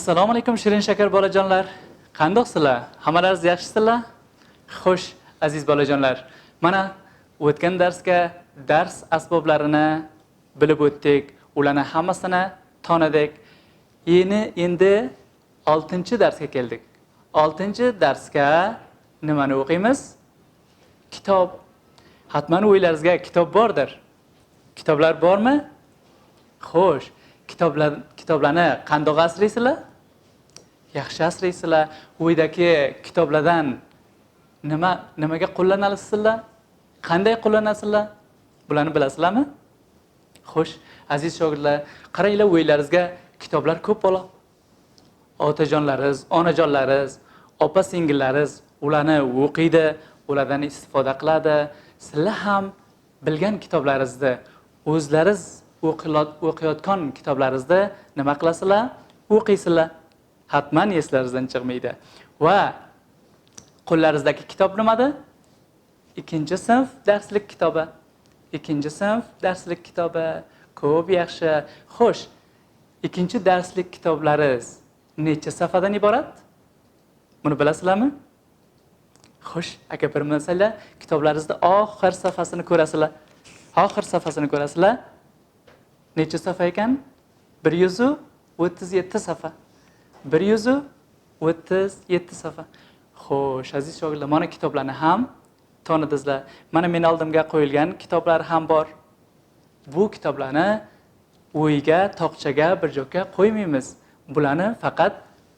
assalomu alaykum shirin shakar bolajonlar. Qandoqsizlar? Hammalaringiz yaxshisizlar? Xo'sh aziz bolajonlar. Mana o'tgan darsga dars asboblarini bilib o'tdik. Ularni hammasini tonidik yeni endi oltinchi darsga keldik. Oltinchi darsga nimani o'qiymiz? Kitob. Hatman o'ylaringizga kitob bordir. Kitoblar bormi? Xo'sh kitoblar kitoblarni qandoq asraysizlar yaxshi asraysizlar. Uydagi kitoblardan nima nimaga qo'llanasizlar? Qanday qo'llanasizlar? Bularni bilasizlarmi? Xo'sh aziz shogirdlar qaranglar uylaringizga kitoblar ko'p bola. Otajonlariz onajonlariz opa singillariz ularni o'qiydi ulardan istifoda qiladi. Sizlar ham bilgan kitoblaringizni o'zlariz o'qiyotgan kitoblaringizni nima qilasizlar? O'qiysizlar. Hatman eslaringizdan chiqmaydi. Va qo'llaringizdagi kitob nimada? Ikkinchi sinf darslik kitobi. Ikkinchi sinf darslik kitobi. Ko'p yaxshi. Xo'sh ikkinchi darslik kitoblaringiz necha safadan iborat? Buni bilasizlarmi? Xo'sh aka bir masala kitoblaringizni oxir safhasini ko'rasizlar. Oxir safhasini ko'rasizlar. Necha safa ekan? Bir yuzu o'ttiz yetti safa. Bir yuzu o'ttiz yetti safa xo'sh aziz shogirdlar mana kitoblarni ham tanidingizlar mana meni oldimga qo'yilgan kitoblar ham bor. Bu kitoblarni uyga tokchaga bir joyga qo'ymaymiz. Bularni faqat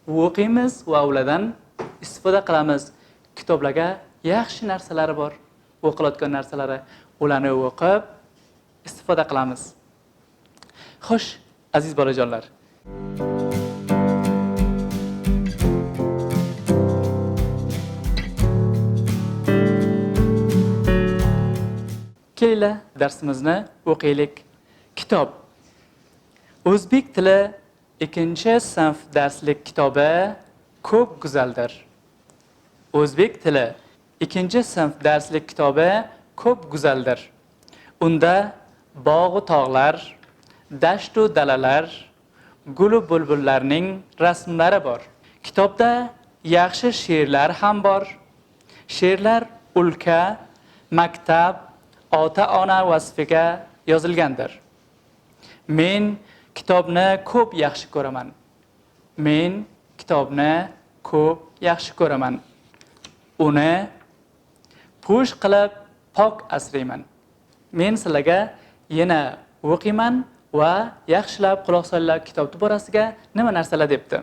o'qiymiz va ulardan istifoda qilamiz. Kitoblarga yaxshi narsalari bor o'qilayotgan narsalari. Ularni o'qib istifoda qilamiz. Xo'sh aziz bolajonlar. Kela darsimizni o'qiylik. Kitob. O'zbek tili ikkinchi sinf darslik kitobi ko'p go'zaldir. O'zbek tili ikkinchi sinf darslik kitobi ko'p go'zaldir. Unda bog'u tog'lar dashtu dalalar gulu bulbullarning rasmlari bor. Kitobda yaxshi she'rlar ham bor. She'rlar ulka maktab ota ona vasfiga yozilgandir. Men kitobni ko'p yaxshi ko'raman. Men kitobni ko'p yaxshi ko'raman. Uni push qilib pok asrayman. Men sizlarga yana o'qiyman va yaxshilab quloq solinglar kitobni borasiga nima narsalar debdi.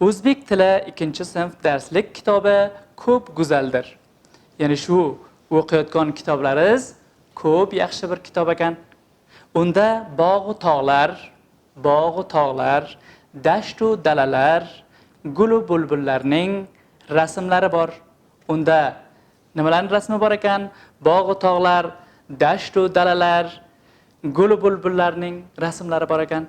O'zbek tili ikkinchi sinf darslik kitobi ko'p go'zaldir. Ya'ni shu o'qiyotgan kitoblaringiz ko'p yaxshi bir kitob ekan. Unda bog'u tog'lar bog'u tog'lar dashtu dalalar gulu bulbullarning rasmlari bor. Unda nimalarni rasmi bor ekan? Bog'u tog'lar dashtu dalalar gulu bulbullarning rasmlari bor ekan.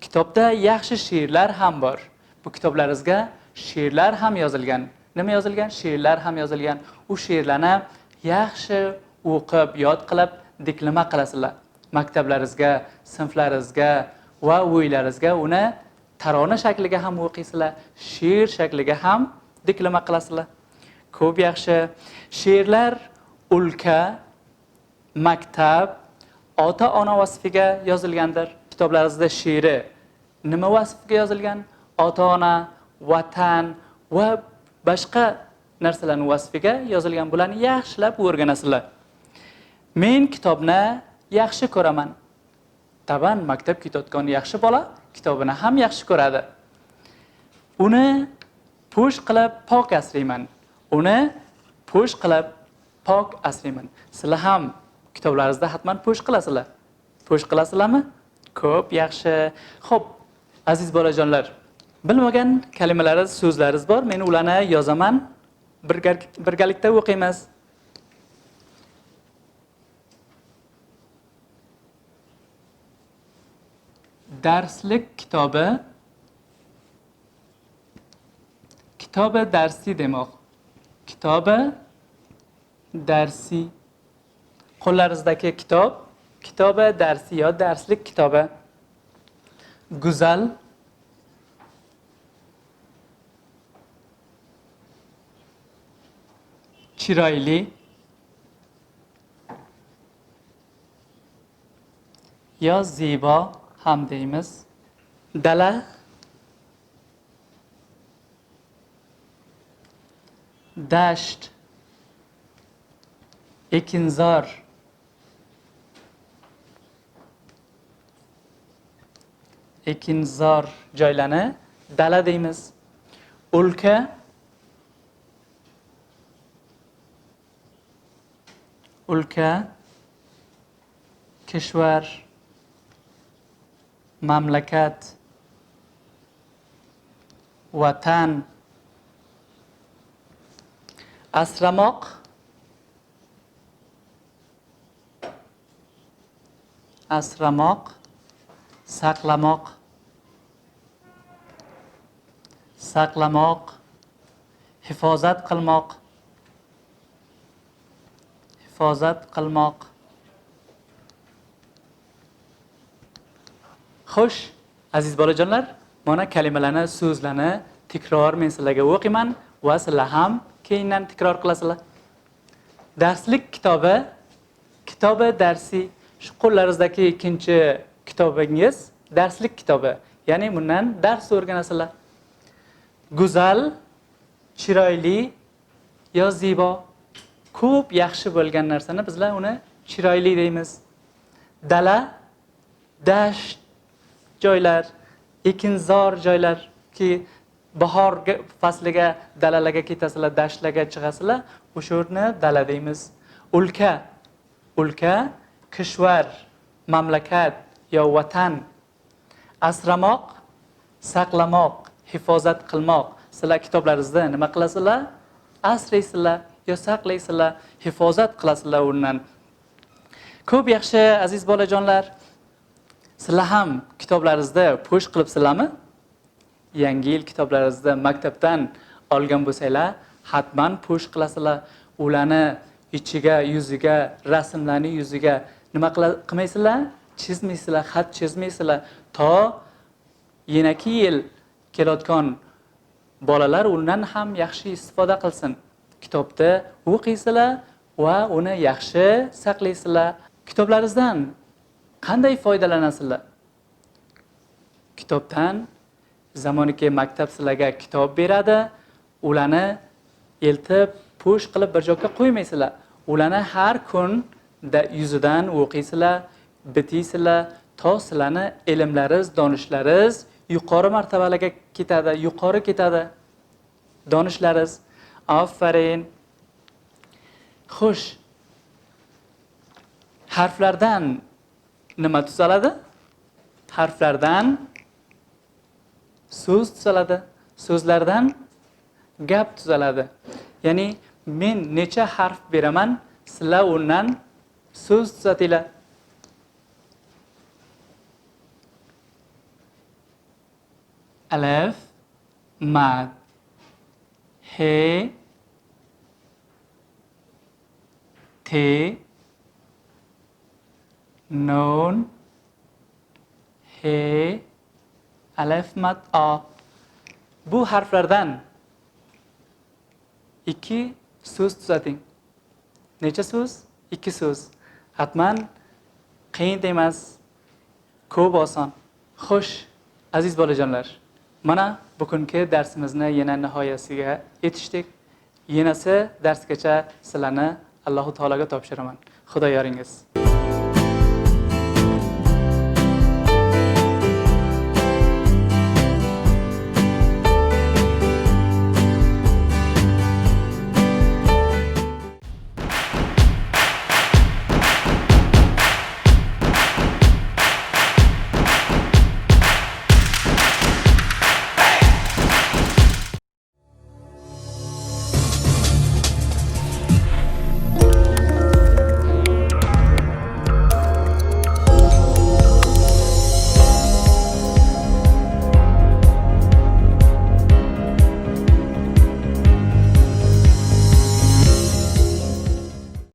Kitobda yaxshi she'rlar ham bor. Bu kitoblaringizga she'rlar ham yozilgan. Nima yozilgan? She'rlar ham yozilgan. U she'rlarni yaxshi o'qib yod qilib diklama qilasizlar. Maktablaringizga sinflaringizga va uylaringizga uni tarona shakliga ham o'qiysizlar she'r shakliga ham diklama qilasizlar. Ko'p yaxshi. She'rlar ulka maktab ota ona vasfiga yozilgandir. Kitoblaringizda she'ri nima vasfga yozilgan? Ota ona vatan va boshqa narsalarni vasfiga yozilgan bularni yaxshilab o'rganasizlar. Men kitobni yaxshi ko'raman. Taban maktab ketayotgan yaxshi bola kitobini ham yaxshi ko'radi. Uni po'sh qilib pok asrayman. Uni po'sh qilib pok asrayman. Sizlar ham kitoblaringizda hatman po'sh qilasizlar. Po'sh qilasizlarmi? Ko'p yaxshi. Ho'p aziz bolajonlar bilmagan kalimalaringiz so'zlaringiz bor men ularni yozaman. Birgalikda o'qiymiz darslik kitobi. Kitobi darsiy demoq. Kitobi darsiy. Qo'llaringizdagi kitob kitobi darsiy yo darslik kitobi. Go'zal. Chiroyli yo zebo ham deymiz dala. Dasht ekinzor ekinzor joylarni dala deymiz o'lka o'lka kishvar mamlakat vatan asramoq asramoq saqlamoq saqlamoq hifozat qilmoq hifozat qilmoq. Xo'sh aziz bolajonlar mana kalimalarni so'zlarni takror men sizlarga o'qiyman va sizlar ham keyindan takror qilasizlar. Darslik kitobi kitobi darsi. Shu qo'llaringizdagi ikkinchi kitobingiz darslik kitobi. Ya'ni bundan dars o'rganasizlar. Go'zal chiroyli yo zebo ko'p yaxshi bo'lgan narsani bizlar uni chiroyli deymiz. Dala dasht joylar ekinzor joylarki bahor fasliga dalalarga ketasizlar dashtlarga chiqasizlar o'sha yerni dala deymiz. Ulka ulka kishvar mamlakat yo vatan. Asramoq saqlamoq hifozat qilmoq. Sizlar kitoblaringizda nima qilasizlar? Asraysizlar. Yo saqlaysizlar hifozat qilasizlar undan ko'p yaxshi aziz bolajonlar. Sizlar ham kitoblaringizda po'sh qilibsizlarmi? Yangi yil kitoblaringizda maktabdan olgan bo'lsanglar hatman po'sh qilasizlar. Ularni ichiga yuziga rasmlarni yuziga nima qilmaysizlar? Chizmaysizlar xat chizmaysizlar. To yanaki yil kelayotgan bolalar undan ham yaxshi istifoda qilsin. Kitobda o'qiysizlar va uni yaxshi saqlaysizlar. Kitoblaringizdan qanday foydalanasizlar? Kitobdan zamoniki maktab sizlarga kitob beradi ularni eltib push qilib bir joyga qo'ymaysizlar. Ularni har kun yuzidan o'qiysizlar bitiysizlar. To sizlarni ilmlaringiz donishlaringiz yuqori martabalarga ketadi yuqori ketadi. Donishlaringiz ofarin xush harflardan nima tuzaladi? Harflardan so'z tuzaladi. So'zlardan gap tuzaladi. Ya'ni men necha harf beraman sizlar undan so'z tuzatinglar. Alif mad. He te nun he alif mat o bu harflardan ikki so'z tuzating. Necha so'z ikki so'z hatman qiyin emas ko'p oson xo'sh aziz bolajonlar. Mana bugungi darsimizni yana nihoyasiga yetishdik. Yanasi darsgacha sizlarni allohu taologa topshiraman. Xudo yoringiz.